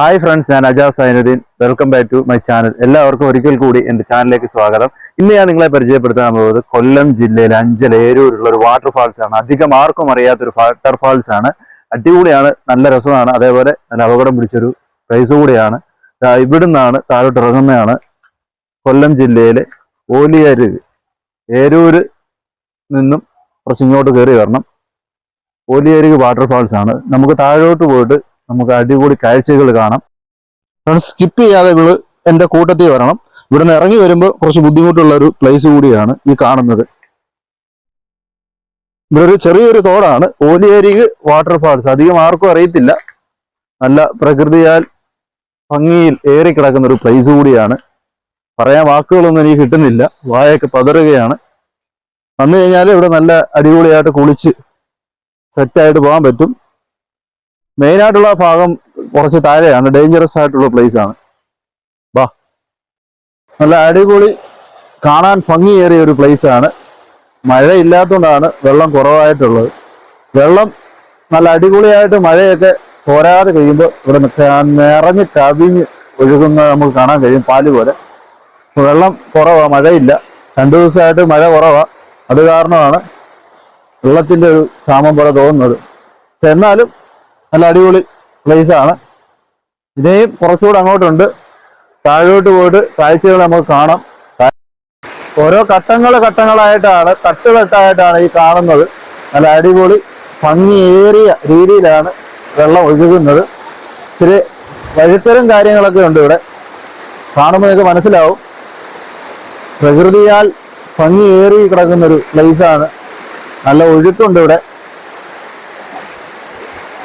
Hi friends ഞാൻ Ajas Zainuddin. Welcome back to my channel എല്ലാവർക്കും ഒരിക്കൽ കൂടി എന്റെ ചാനലിലേക്ക് സ്വാഗതം. ഇന്ന് ഞാൻ നിങ്ങളെ പരിചയപ്പെടുത്താൻ പോകുന്നത് കൊല്ലം ജില്ലയിലെ അഞ്ചൽ ഏരൂരുള്ള ഒരു വാട്ടർഫാൾസ് ആണ്. അധികം ആർക്കും അറിയാത്തൊരു വാട്ടർഫാൾസ് ആണ്. അടിപൊളിയാണ് നല്ല രസമാണ്. അതേപോലെ നല്ല അപകടം പിടിച്ചൊരു പ്ലേസ് കൂടിയാണ്. ഇവിടുന്നാണ് താഴോട്ട് ഇറങ്ങുന്നതാണ് കൊല്ലം ജില്ലയിലെ ഓലിയര് ഏരൂര് നിന്നും കുറച്ച് ഇങ്ങോട്ട് കയറി വരണം. ഓലിയരുക് വാട്ടർഫാൾസ് ആണ്. നമുക്ക് താഴോട്ട് പോയിട്ട് നമുക്ക് അടിപൊളി കാഴ്ചകൾ കാണാം. ഫ്രണ്ട്സ് സ്കിപ്പ് ചെയ്യാതെ ഇവൾ എന്റെ കൂട്ടത്തിൽ വരണം. ഇവിടുന്ന് ഇറങ്ങി വരുമ്പോൾ കുറച്ച് ബുദ്ധിമുട്ടുള്ള ഒരു പ്ലേസ് കൂടിയാണ് ഈ കാണുന്നത്. ഇവിടെ ഒരു ചെറിയൊരു തോടാണ്. ഓലിയരിക് വാട്ടർഫാൾസ് അധികം ആർക്കും അറിയത്തില്ല. നല്ല പ്രകൃതിയാൽ ഭംഗിയിൽ ഏറി കിടക്കുന്ന ഒരു പ്ലേസ് കൂടിയാണ്. പറയാൻ വാക്കുകളൊന്നും എനിക്ക് കിട്ടുന്നില്ല. വായൊക്കെ പതറുകയാണ്. വന്നു കഴിഞ്ഞാൽ ഇവിടെ നല്ല അടിപൊളിയായിട്ട് കുളിച്ച് സെറ്റായിട്ട് പോകാൻ പറ്റും. മെയിൻ ആയിട്ടുള്ള ഭാഗം കുറച്ച് താഴെയാണ്. ഡേഞ്ചറസ് ആയിട്ടുള്ള പ്ലേസ് ആണ്. വാ നല്ല അടിപൊളി കാണാൻ ഭംഗിയേറിയ ഒരു പ്ലേസ് ആണ്. മഴ ഇല്ലാത്തതുകൊണ്ടാണ് വെള്ളം കുറവായിട്ടുള്ളത്. വെള്ളം നല്ല അടിപൊളിയായിട്ട് മഴയൊക്കെ പോരാതെ കഴിയുമ്പോൾ ഇവിടെ നിറഞ്ഞ് കവിഞ്ഞ് ഒഴുകുന്ന നമുക്ക് കാണാൻ കഴിയും പാൽ പോലെ. വെള്ളം കുറവാണ് മഴയില്ല. രണ്ടു ദിവസമായിട്ട് മഴ കുറവാണ് അത് കാരണമാണ് വെള്ളത്തിന്റെ ഒരു ക്ഷാമം പോലെ തോന്നുന്നത്. പക്ഷെ എന്നാലും നല്ല അടിപൊളി പ്ലേസ് ആണ്. ഇനിയും കുറച്ചുകൂടെ അങ്ങോട്ടുണ്ട്. താഴോട്ട് പോയിട്ട് കാഴ്ചകൾ നമുക്ക് കാണാം. ഓരോ ഘട്ടങ്ങൾ ഘട്ടങ്ങളായിട്ടാണ് തട്ട് തട്ടായിട്ടാണ് ഈ കാണുന്നത്. നല്ല അടിപൊളി ഭംഗിയേറിയ രീതിയിലാണ് വെള്ളം ഒഴുകുന്നത്. ഇച്ചിരി വഴിത്തരം കാര്യങ്ങളൊക്കെ ഉണ്ട് ഇവിടെ. കാണുമ്പോൾ നിങ്ങൾക്ക് മനസ്സിലാവും. പ്രകൃതിയാൽ ഭംഗിയേറി കിടക്കുന്ന ഒരു place ആണ്. നല്ല ഒഴുക്കുണ്ട് ഇവിടെ.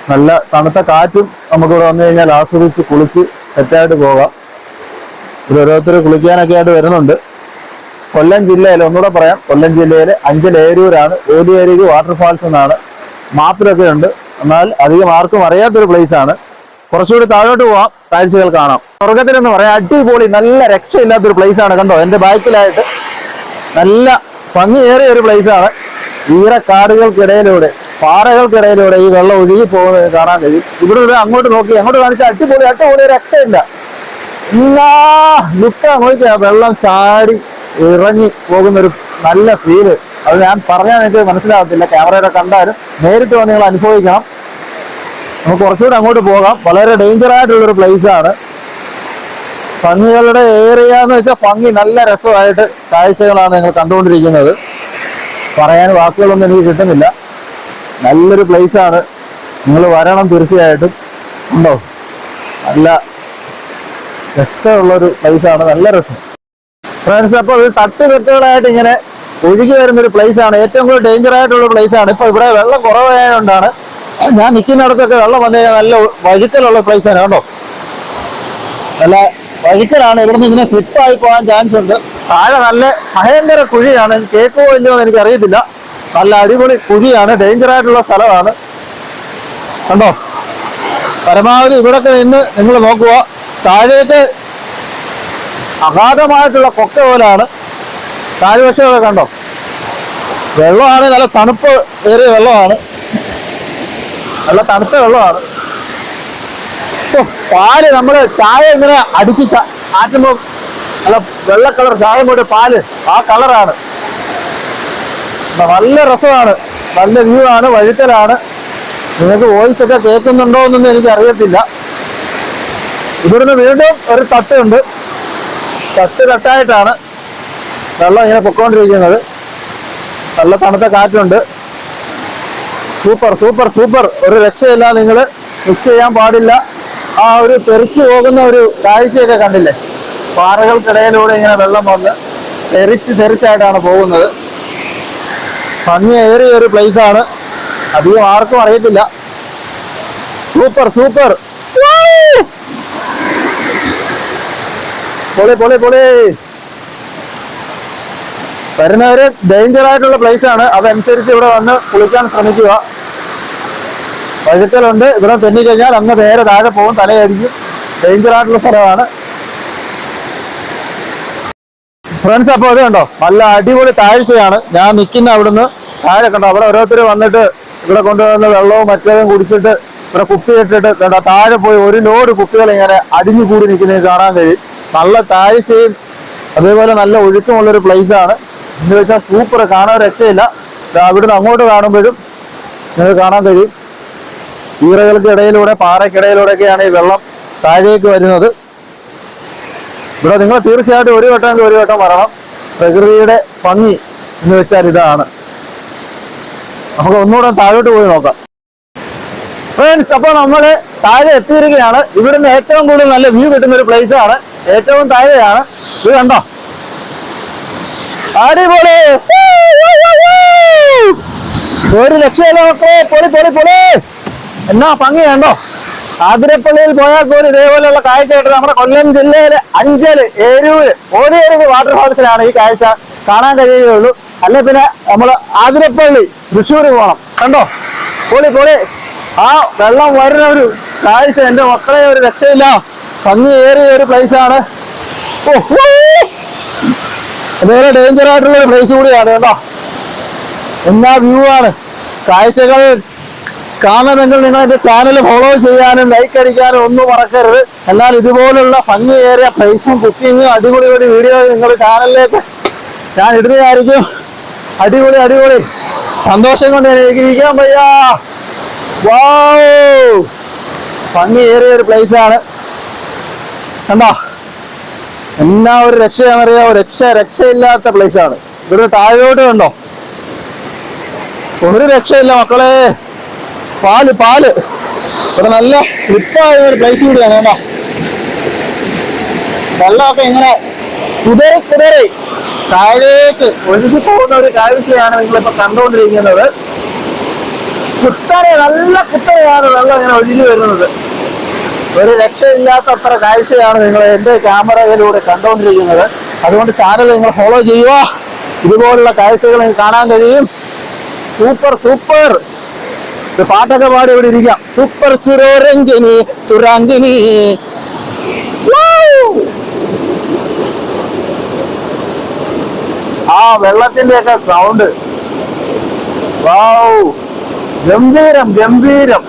നല്ല തണുത്ത കാറ്റും നമുക്കിവിടെ വന്നു കഴിഞ്ഞാൽ ആസ്വദിച്ച് കുളിച്ച് സെറ്റായിട്ട് പോകാം. ഇവിടെ ഓരോരുത്തർ കുളിക്കാനൊക്കെ ആയിട്ട് വരുന്നുണ്ട്. കൊല്ലം ജില്ലയിൽ ഒന്നുകൂടെ പറയാം. കൊല്ലം ജില്ലയിലെ ഏരൂരാണ്. ഓലിയേരിക്ക് വാട്ടർഫാൾസ് എന്നാണ്. മാപ്പിലൊക്കെ ഉണ്ട്. എന്നാൽ അധികം ആർക്കും അറിയാത്തൊരു ആണ്. കുറച്ചുകൂടി താഴോട്ട് പോവാം. കാഴ്ചകൾ കാണാം. സ്വർഗത്തിൽ എന്ന് പറയാം. അടിപൊളി നല്ല രക്ഷയില്ലാത്തൊരു ആണ്. കണ്ടോ? എന്റെ ബാക്കിലായിട്ട് നല്ല ഭംഗിയേറിയ ഒരു ആണ്. ഈറക്കാടുകൾക്കിടയിലൂടെ പാറകൾക്കിടയിലൂടെ ഈ വെള്ളം ഒഴുകി പോകുന്നത് കാണാൻ കഴിയും. ഇവിടെ നിന്ന് അങ്ങോട്ട് നോക്കി അങ്ങോട്ട് കാണിച്ച അടിപൊളി അടിപൊളി രക്ഷയില്ല. എന്നാ ലുക്ക നോക്കിയാ വെള്ളം ചാടി ഇറങ്ങി പോകുന്ന ഒരു നല്ല ഫീൽ അത് ഞാൻ പറഞ്ഞാൽ നിങ്ങൾക്ക് മനസ്സിലാകത്തില്ല. ക്യാമറയുടെ കണ്ടാലും നേരിട്ട് വന്ന് നിങ്ങൾ അനുഭവിക്കണം. നമുക്ക് കുറച്ചുകൂടെ അങ്ങോട്ട് പോകാം. വളരെ ഡേഞ്ചർ ആയിട്ടുള്ളൊരു പ്ലേസ് ആണ്. ഭംഗികളുടെ ഏരിയ എന്ന് വെച്ചാൽ ഭംഗി നല്ല രസമായിട്ട് കാഴ്ചകളാണ് നിങ്ങൾ കണ്ടുകൊണ്ടിരിക്കുന്നത്. പറയാൻ വാക്കുകളൊന്നും എനിക്ക് കിട്ടുന്നില്ല. നല്ലൊരു പ്ലേസ് ആണ്. നിങ്ങൾ വരണം തീർച്ചയായിട്ടും. ഉണ്ടോ? നല്ല രസമുള്ളൊരു പ്ലേസ് ആണ്. നല്ല രസം. ഫ്രണ്ട്സ് അപ്പോൾ ഇത് തട്ടുകെട്ടുകളായിട്ട് ഇങ്ങനെ ഒഴുകി വരുന്ന ഒരു പ്ലേസ് ആണ്. ഏറ്റവും കൂടുതൽ ഡേഞ്ചർ ആയിട്ടുള്ള പ്ലേസ് ആണ്. ഇപ്പൊ ഇവിടെ വെള്ളം കുറവായതുകൊണ്ടാണ് ഞാൻ നിൽക്കുന്നിടത്തൊക്കെ വെള്ളം വന്നു കഴിഞ്ഞാൽ നല്ല വഴുക്കലുള്ള പ്ലേസ് ആണ്. കേട്ടോ നല്ല വഴുക്കലാണ്. ഇവിടുന്ന് ഇങ്ങനെ സ്ലിപ്പായി പോകാൻ ചാൻസ് ഉണ്ട്. താഴെ നല്ല ഭയങ്കര കുഴിയാണ്. കേൾക്കുമോ ഇല്ലയോ എന്ന് എനിക്ക് അറിയത്തില്ല നല്ല അടിപൊളി കുഴിയാണ്. ഡേഞ്ചർ ആയിട്ടുള്ള സ്ഥലമാണ്. കണ്ടോ? പരമാവധി ഇവിടൊക്കെ നിന്ന് നിങ്ങൾ നോക്കുക. താഴേക്ക് അഗാധമായിട്ടുള്ള കൊക്ക പോലാണ് താഴ്വശമൊക്കെ കണ്ടോ? വെള്ളമാണ്. നല്ല തണുപ്പ് ഏറിയ വെള്ളമാണ്. നല്ല തണുത്ത വെള്ളമാണ്. പാൽ നമ്മൾ ചായ ഇങ്ങനെ അടിച്ച് ആറ്റുമ്പോൾ ആറ്റുമ്പോ നല്ല വെള്ള കളർ ചായ കൂടെ പാൽ ആ കളറാണ്. നല്ല രസമാണ്. നല്ല വ്യൂ ആണ് വഴുത്തലാണ്. നിങ്ങൾക്ക് വോയിസ് ഒക്കെ കേൾക്കുന്നുണ്ടോ എന്നൊന്നും എനിക്ക് അറിയത്തില്ല ഇവിടുന്ന് വീണ്ടും ഒരു തട്ടുണ്ട്. തട്ട് തട്ടായിട്ടാണ് വെള്ളം ഇങ്ങനെ പൊക്കോണ്ടിരിക്കുന്നത്. നല്ല തണുത്ത കാറ്റുണ്ട്. Super super super. ഒരു രക്ഷയില്ല നിങ്ങൾ മിസ് ചെയ്യാൻ പാടില്ല. ആ ഒരു തെറിച്ചു പോകുന്ന ഒരു കാഴ്ചയൊക്കെ കണ്ടില്ലേ? പാറകൾക്കിടയിലൂടെ ഇങ്ങനെ വെള്ളം വന്ന് തെറിച്ച് തെറിച്ചായിട്ടാണ് പോകുന്നത്. ഭംഗിയേറിയ ഒരു പ്ലേസ് ആണ്. അധികം ആർക്കും അറിയത്തില്ല. സൂപ്പർ സൂപ്പർ പൊളി പൊളി പൊളി. വരുന്നവര് ഡേഞ്ചർ ആയിട്ടുള്ള പ്ലേസ് ആണ്. അതനുസരിച്ച് ഇവിടെ വന്ന് കുളിക്കാൻ ശ്രമിക്കുക. വഴുക്കലുണ്ട്. ഇവിടെ തെന്നി കഴിഞ്ഞാൽ അങ്ങ് നേരെ താഴെ പോകും. തലയടിക്കും ഡേഞ്ചർ ആയിട്ടുള്ള സ്ഥലമാണ്. ഫ്രണ്ട്സ് അപ്പോൾ അത് കണ്ടോ? നല്ല അടിപൊളി താഴ്ചയാണ്. ഞാൻ നിൽക്കുന്ന അവിടുന്ന് താഴെ കണ്ടോ? അവിടെ ഓരോരുത്തർ വന്നിട്ട് ഇവിടെ കൊണ്ടുവന്ന വെള്ളവും മറ്റേതും കുടിച്ചിട്ട് ഇവിടെ കുപ്പി ഇട്ടിട്ട് ദാ താഴെ പോയി ഒരു ലോഡ് കുപ്പികൾ ഇങ്ങനെ അടിഞ്ഞു കൂടി നിൽക്കുന്നത് കാണാൻ കഴിയും. നല്ല താഴ്ചയും അതേപോലെ നല്ല ഒഴുക്കമുള്ള ഒരു പ്ലേസ് ആണ്. എന്ന് വെച്ചാൽ സൂപ്പർ കാണാൻ രക്ഷയില്ല. അവിടുന്ന് അങ്ങോട്ട് കാണുമ്പോഴും നിങ്ങൾക്ക് കാണാൻ കഴിയും. ഈറകൾക്ക് ഇടയിലൂടെ പാറയ്ക്കിടയിലൂടെയൊക്കെയാണ് ഈ വെള്ളം താഴേക്ക് വരുന്നത്. ഇവിടെ നിങ്ങൾ തീർച്ചയായിട്ടും ഒരു വട്ടം ഒരു വട്ടം വരണം. പ്രകൃതിയുടെ ഭംഗി എന്ന് വെച്ചാൽ ഇതാണ്. നമുക്ക് ഒന്നുകൂടെ താഴോട്ട് പോയി നോക്കാം. ഫ്രണ്ട്സ് അപ്പൊ നമ്മൾ താഴെ എത്തിയിരിക്കുകയാണ്. ഇവിടുന്ന് ഏറ്റവും കൂടുതൽ നല്ല വ്യൂ കിട്ടുന്ന ഒരു പ്ലേസ് ആണ്. ഏറ്റവും താഴെയാണ്. ഇത് കണ്ടോ? അടിപൊളി! ഒരു ലക്ഷം പൊളി പൊളി പൊളി. എന്നാ ഭംഗി കണ്ടോ? ആതിരപ്പള്ളിയിൽ പോയാൽ പോലും ഇതേപോലെയുള്ള കാഴ്ച കിട്ടുന്നത് നമ്മുടെ കൊല്ലം ജില്ലയിലെ അഞ്ചൽ ഏരൂര് വാട്ടർ വാട്ടർഫാൾസിലാണ് ഈ കാഴ്ച കാണാൻ കഴിയുകയുള്ളൂ. അല്ലെ പിന്നെ നമ്മൾ ആതിരപ്പള്ളി തൃശ്ശൂർ പോകണം കണ്ടോ? പോളി പോളി. ആ വെള്ളം വരുന്ന ഒരു കാഴ്ച എന്റെ മക്കളെ ഒരു രക്ഷയില്ല. ഭംഗി ഏറിയ ഒരു പ്ലേസ് ആണ്. ഓ ഹൂ. അതേപോലെ ഡേഞ്ചർ ആയിട്ടുള്ള ഒരു പ്ലേസ് കൂടിയാണ് കേട്ടോ. എന്നാ വ്യൂ ആണ്. കാഴ്ചകൾ കാണണമെങ്കിൽ നിങ്ങൾ എന്റെ ചാനൽ ഫോളോ ചെയ്യാനും ലൈക്ക് അടിക്കാനും ഒന്നും മറക്കരുത്. എന്നാൽ ഇതുപോലുള്ള ഭംഗിയേറിയ പ്രൈസും കുക്കിങ്ങും അടിപൊളി ഒരു വീഡിയോ നിങ്ങൾ ചാനലിലേക്ക് ഞാൻ ഇടുന്നതായിരിക്കും. അടിപൊളി അടിപൊളി. സന്തോഷം കൊണ്ട് ഞാൻ ഇരിക്കാൻ വയ്യ. വാവ് ഭംഗിയേറിയ ഒരു പ്ലേസ് ആണ്. കണ്ടോ? എന്നാ ഒരു രക്ഷയാണെന്നറിയാമോ രക്ഷ രക്ഷയില്ലാത്ത പ്ലേസ് ആണ്. ഇവിടെ താഴോട്ട് കണ്ടോ? ഒരു രക്ഷയില്ല മക്കളെ. പാൽ പാൽ. ഇവിടെ നല്ല ഫ്ലിപ്പായ ഒരു പ്ലേസ് കൂടിയാണ് കേട്ടോ. വെള്ളമൊക്കെ ഇങ്ങനെ കുതിരി കുതിരി താഴേക്ക് ഒഴുകി പോകുന്ന ഒരു കാഴ്ചയാണ് നിങ്ങളിപ്പോ കണ്ടുകൊണ്ടിരിക്കുന്നത്. കുത്തനെ നല്ല കുത്തനെയാണ് വെള്ളം ഇങ്ങനെ ഒഴുകി വരുന്നത്. ഒരു രക്ഷയില്ലാത്ത അത്ര കാഴ്ചയാണ് നിങ്ങൾ എന്റെ ക്യാമറയിലൂടെ കണ്ടുകൊണ്ടിരിക്കുന്നത്. അതുകൊണ്ട് ചാനൽ നിങ്ങൾ ഫോളോ ചെയ്യുക. ഇതുപോലുള്ള കാഴ്ചകൾ നിങ്ങൾക്ക് കാണാൻ കഴിയും. സൂപ്പർ സൂപ്പർ പാട്ടൊക്കെ പാടി ഇവിടെ ഇരിക്കാം. സൂപ്പർ സുരോരഞ്ജിനി സുരാങ്കിനി Woo! ആ വെള്ളത്തിന്റെ ഒക്കെ സൗണ്ട് ഗംഭീരം ഗംഭീരം.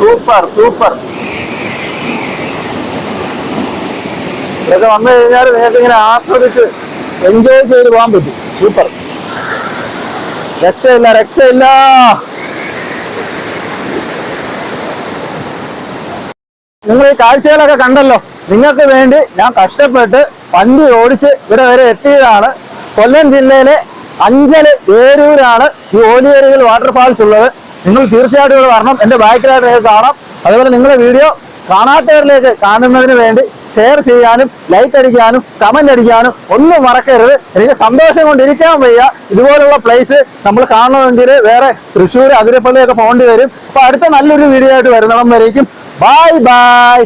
സൂപ്പർ സൂപ്പർ ഇതൊക്കെ വന്നു കഴിഞ്ഞാൽ നിങ്ങൾക്ക് ഇങ്ങനെ ആസ്വദിച്ച് എൻജോയ് ചെയ്ത് പോകാൻ പറ്റും. സൂപ്പർ രക്ഷയില്ല രക്ഷയില്ല. നിങ്ങൾ ഈ കാഴ്ചകളൊക്കെ കണ്ടല്ലോ. നിങ്ങൾക്ക് വേണ്ടി ഞാൻ കഷ്ടപ്പെട്ട് വണ്ടി ഓടിച്ച് ഇവിടെ വരെ എത്തിയതാണ്. കൊല്ലം ജില്ലയിലെ അഞ്ചൽ ഏരൂരാണ് ഈ ഓലിയേരിയിൽ വാട്ടർഫാൾസ് ഉള്ളത്. നിങ്ങൾ തീർച്ചയായിട്ടും ഇവിടെ വരണം. എന്റെ ബാക്കിലായിട്ട് നിങ്ങൾക്ക് കാണാം. അതുപോലെ നിങ്ങളുടെ വീഡിയോ കാണാത്തവരിലേക്ക് കാണുന്നതിന് വേണ്ടി ഷെയർ ചെയ്യാനും ലൈക്ക് അടിക്കാനും കമന്റ് അടിക്കാനും ഒന്നും മറക്കരുത്. എനിക്ക് സന്തോഷം കൊണ്ടിരിക്കാൻ വയ്യ. ഇതുപോലുള്ള പ്ലേസ് നമ്മൾ കാണണമെങ്കിൽ വേറെ തൃശ്ശൂർ അതിരപ്പള്ളിയൊക്കെ പോകേണ്ടി വരും. അപ്പൊ അടുത്ത നല്ലൊരു വീഡിയോ ആയിട്ട് വരുന്നവരേക്കും ബൈ ബൈ